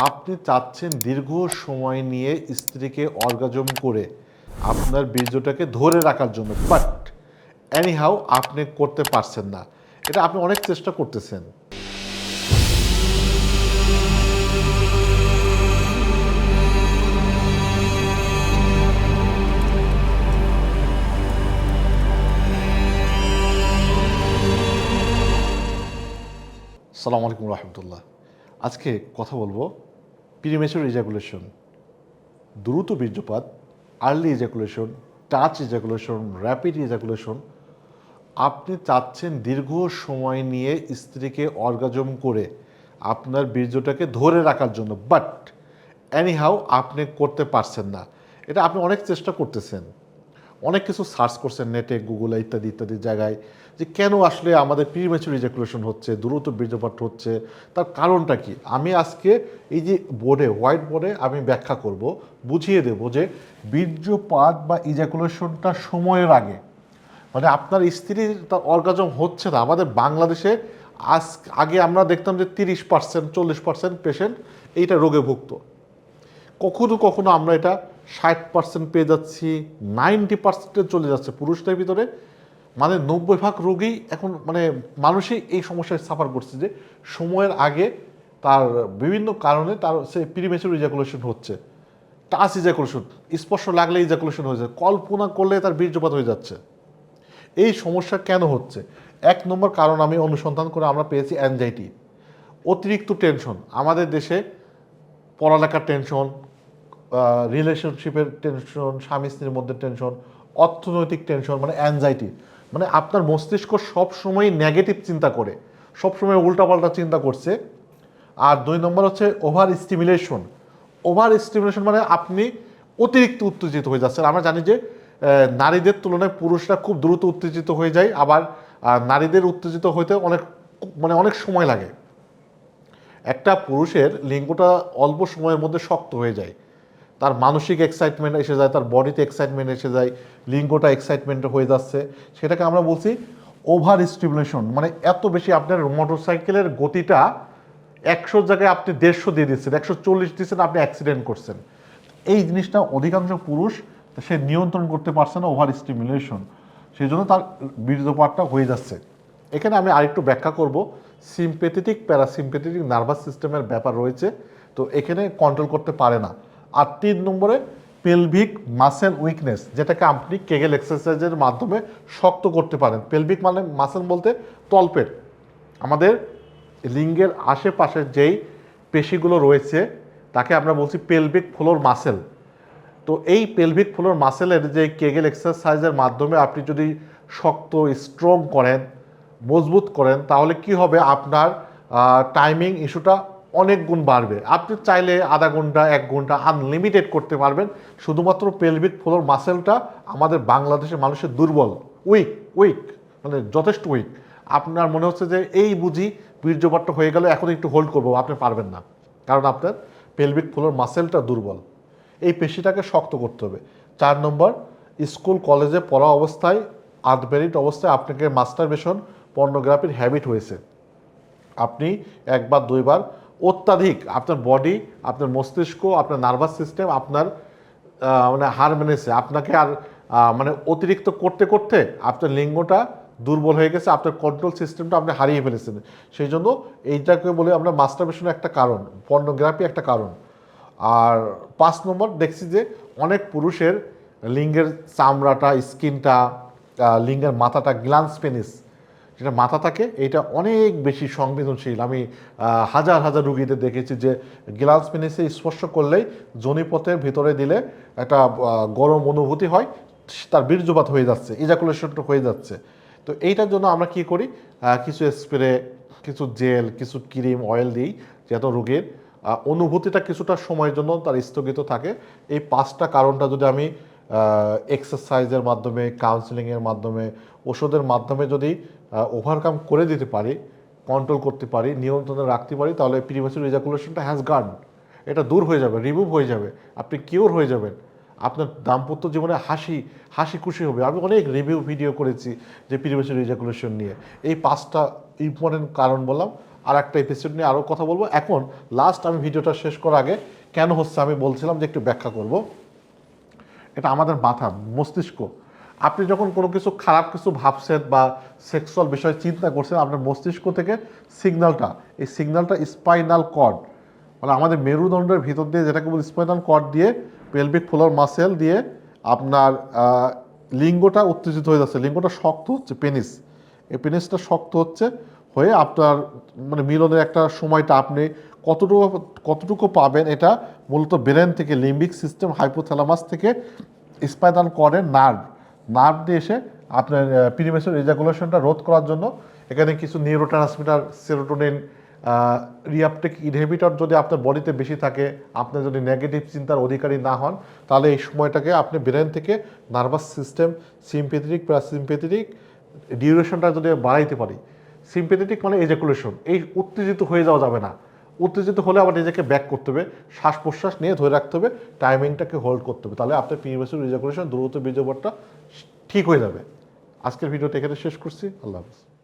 আপনি চাচ্ছেন দীর্ঘ সময় নিয়ে স্ত্রীকে অর্গাজম করে আপনার বীর্যটাকে ধরে রাখার জন্য বাট এনিহাউ আপনি করতে পারছেন না। এটা আপনি অনেক চেষ্টা করতেছেন। সালাম আলাইকুম রহমতুল্লাহ। আজকে কথা বলব প্রিমেচুর ইজাকুলেশন দ্রুত বীর্যপাত early ejaculation touch ejaculation rapid ejaculation আপনি চাচ্ছেন দীর্ঘ সময় নিয়ে স্ত্রীকে অর্গাজম করে আপনার বীর্যটাকে ধরে রাখার জন্য বাট এনিহাউ আপনি করতে পারছেন না। এটা আপনি অনেক চেষ্টা করতেছেন। অনেক কিছু সার্চ করছেন নেটে, গুগলে ইত্যাদি ইত্যাদি জায়গায় যে কেন আসলে আমাদের প্রিমেচুর ইজাকুলেশন হচ্ছে, দ্রুত বীর্যপাত হচ্ছে, তার কারণটা কি? আমি আজকে এই যে বোর্ডে হোয়াইট বোর্ডে আমি ব্যাখ্যা করব, বুঝিয়ে দেব যে বীর্যপাত বা ইজাকুলেশনটা সময়ের আগে মানে আপনার স্ত্রীর তার অর্গাজম হচ্ছে না। আমাদের বাংলাদেশে আজ, আগে আমরা দেখতাম যে তিরিশ পার্সেন্ট চল্লিশ পার্সেন্ট পেশেন্ট এইটা রোগে ভুগত। কখনো কখনো আমরা এটা ষাট পার্সেন্ট পেয়ে যাচ্ছি, নাইনটি পার্সেন্টে চলে যাচ্ছে পুরুষদের ভিতরে। মানে নব্বই ভাগ রোগী এখন মানে মানুষই এই সমস্যায় সাফার করছে যে সময়ের আগে তার বিভিন্ন কারণে তার সে প্রিমেচুর ইজাকুলেশন হচ্ছে। টাচ ইজাকুলেশন স্পর্শ লাগলে ইজাকুলেশন হয়ে যায়, কল্পনা করলে তার বীর্যপাত হয়ে যাচ্ছে। এই সমস্যা কেন হচ্ছে? এক নম্বর কারণ আমি অনুসন্ধান করে আমরা পেয়েছি অ্যাংজাইটি অতিরিক্ত টেনশন আমাদের দেশে পড়ালেখার টেনশন রিলেশনশিপের টেনশন স্বামী স্ত্রীর মধ্যে টেনশন অর্থনৈতিক টেনশন মানে অ্যাংজাইটি মানে আপনার মস্তিষ্ক সবসময় নেগেটিভ চিন্তা করে, সবসময় উল্টাপাল্টা চিন্তা করছে। আর দুই নম্বর হচ্ছে ওভার স্টিমুলেশন ওভার স্টিমুলেশন মানে আপনি অতিরিক্ত উত্তেজিত হয়ে যাচ্ছেন। আমরা জানি যে নারীদের তুলনায় পুরুষরা খুব দ্রুত উত্তেজিত হয়ে যায়, আবার নারীদের উত্তেজিত হইতে অনেক মানে অনেক সময় লাগে। একটা পুরুষের লিঙ্গটা অল্প সময়ের মধ্যে শক্ত হয়ে যায়। তার মানসিক এক্সাইটমেন্ট এসে যায়, তার বডিতে এক্সাইটমেন্ট এসে যায়, লিঙ্গটা এক্সাইটমেন্ট হয়ে যাচ্ছে। সেটাকে আমরা বলছি ওভার স্টিমুলেশন মানে এত বেশি আপনার মোটর সাইকেলের গতিটা একশোর জায়গায় আপনি দেড়শো দিয়ে দিচ্ছেন, একশো চল্লিশ দিচ্ছেন, আপনি অ্যাক্সিডেন্ট করছেন। এই জিনিসটা অধিকাংশ পুরুষ সে নিয়ন্ত্রণ করতে পারছে না ওভার স্টিমুলেশন সেই জন্য তার বীর্যপাতটা হয়ে যাচ্ছে। এখানে আমি আরেকটু ব্যাখ্যা করব। সিম্পেথেটিক প্যারাসিম্পেথেটিক নার্ভাস সিস্টেমের ব্যাপার রয়েছে, তো এখানে কন্ট্রোল করতে পারে না। আর তিন নম্বরে পেলভিক মাসেল উইকনেস যেটাকে আপনি কেগেল এক্সারসাইজের মাধ্যমে শক্ত করতে পারেন। পেলভিক মানে মাসেল বলতে তলপেট। আমাদের লিঙ্গের আশেপাশে যেই পেশিগুলো রয়েছে, তাকে আমরা বলছি পেলভিক ফ্লোর মাসেল তো এই পেলভিক ফ্লোর মাসেলের যে কেগেল এক্সারসাইজের মাধ্যমে আপনি যদি শক্ত স্ট্রং করেন মজবুত করেন, তাহলে কি হবে? আপনার টাইমিং ইস্যুটা অনেক গুণ বাড়বে। আপনি চাইলে আধা ঘণ্টা, এক ঘণ্টা আনলিমিটেড করতে পারবেন। শুধুমাত্র পেলভিক ফ্লোর মাসেলটা আমাদের বাংলাদেশের মানুষের দুর্বল উইক উইক মানে যথেষ্ট উইক আপনার মনে হচ্ছে যে এই বুঝি বীর্যপাতটা হয়ে গেল, এখন একটু হোল্ড করব, আপনি পারবেন না। কারণ আপনার পেলভিক ফ্লোর মাসেলটা দুর্বল। এই পেশিটাকে শক্ত করতে হবে। চার নম্বর স্কুল কলেজে পড়া অবস্থায় আনমেরিট অবস্থায় আপনাকে মাস্টারবেশন পর্নোগ্রাফির হ্যাবিট হয়েছে। আপনি একবার, দুইবার অত্যাধিক আপনার বডি আপনার মস্তিষ্ক, আপনার নার্ভাস সিস্টেম আপনার মানে হার মেনেছে। আপনাকে আর মানে অতিরিক্ত করতে করতে আপনার লিঙ্গটা দুর্বল হয়ে গেছে, আপনার কন্ট্রোল সিস্টেমটা আপনি হারিয়ে ফেলেছেন। সেই জন্য এইটাকে বলে আমরা মাস্টারবেশন একটা কারণ পর্নোগ্রাফি একটা কারণ। আর পাঁচ নম্বর দেখছি যে অনেক পুরুষের লিঙ্গের চামড়াটা স্কিনটা লিঙ্গের মাথাটা গ্লান্স পেনিস যেটা মাথা থাকে এটা অনেক বেশি সংবেদনশীল। আমি হাজার হাজার রুগীদের দেখেছি যে গ্লাস পেনিসে স্পর্শ করলেই জনিপথের ভিতরে দিলে একটা গরম অনুভূতি হয়, তার বীর্যপাত হয়ে যাচ্ছে ইজাকুলেশনটা হয়ে যাচ্ছে। তো এইটার জন্য আমরা কি করি? কিছু স্প্রে কিছু জেল কিছু ক্রিম অয়েল দিই যাতে রোগীর অনুভূতিটা কিছুটা সময়ের জন্য তার স্থগিত থাকে। এই পাঁচটা কারণটা যদি আমি এক্সারসাইজের মাধ্যমে কাউন্সিলিংয়ের মাধ্যমে, ওষুধের মাধ্যমে যদি ওভারকাম করে দিতে পারি কন্ট্রোল করতে পারি, নিয়ন্ত্রণে রাখতে পারি, তাহলে প্রিমেচুর রিজাকুলেশনটা হ্যাজ গান এটা দূর হয়ে যাবে রিমুভ হয়ে যাবে, আপনি কিওর হয়ে যাবেন। আপনার দাম্পত্য জীবনে হাসি হাসি খুশি হবে। আমি অনেক রিভিউ ভিডিও করেছি যে প্রিমেচুর রিজাকুলেশন নিয়ে। এই পাঁচটা ইম্পর্টেন্ট কারণ বললাম। আর একটা এপিসোড নিয়ে আরও কথা বলব। এখন লাস্ট আমি ভিডিওটা শেষ করার আগে কেন হচ্ছে আমি বলছিলাম যে একটু ব্যাখ্যা করব। এটা আমাদের মাথা, মস্তিষ্ক। আপনি যখন কোনো কিছু খারাপ কিছু ভাবছেন বা সেক্সুয়াল বিষয়ে চিন্তা করছেন, আপনার মস্তিষ্ক থেকে সিগন্যালটা এই সিগন্যালটা স্পাইনাল কর্ড মানে আমাদের মেরুদণ্ডের ভিতর দিয়ে যেটাকে বলি স্পাইনাল কর্ড দিয়ে পেলভিক ফ্লোর মাসেল দিয়ে আপনার লিঙ্গটা উত্তেজিত হয়ে যাচ্ছে। লিঙ্গটা শক্ত হচ্ছে পেনিস এই পেনিসটা শক্ত হচ্ছে, হয়ে আপনার মানে মিলনের একটা সময়টা আপনি কতটুকু কতটুকু পাবেন এটা মূলত ব্রেন থেকে, লিম্বিক সিস্টেম, হাইপোথ্যালামাস থেকে স্পাইনাল কর্ডের নার্ভ নার্ভ দিয়ে এসে আপনার পিরিমেসের এজাকুলেশনটা রোধ করার জন্য। এখানে কিছু neurotransmitter serotonin reuptake inhibitor যদি আপনার বডিতে বেশি থাকে আপনি যদি নেগেটিভ চিন্তার অধিকারী না হন, তাহলে এই সময়টাকে আপনি ব্রেন থেকে নার্ভাস সিস্টেম সিম্পেথেটিক প্যারাসিম্পেথেটিক ডিউরেশনটা যদি বাড়াইতে পারি। সিম্পেথেটিক মানে এজাকুলেশন এই উত্তেজিত হয়ে যাওয়া যাবে না। উত্তেজিত হলে আবার নিজেকে ব্যাক করতে হবে। শ্বাস প্রশ্বাস নিয়ে ধরে রাখতে হবে। টাইমিংটাকে হোল্ড করতে হবে। তাহলে আপনার পিএমএসের রিজার্ভেশন দ্রুত বীর্যপটটা ঠিক হয়ে যাবে। আজকের ভিডিওটা এখানে শেষ করছি। আল্লাহ হাফিজ।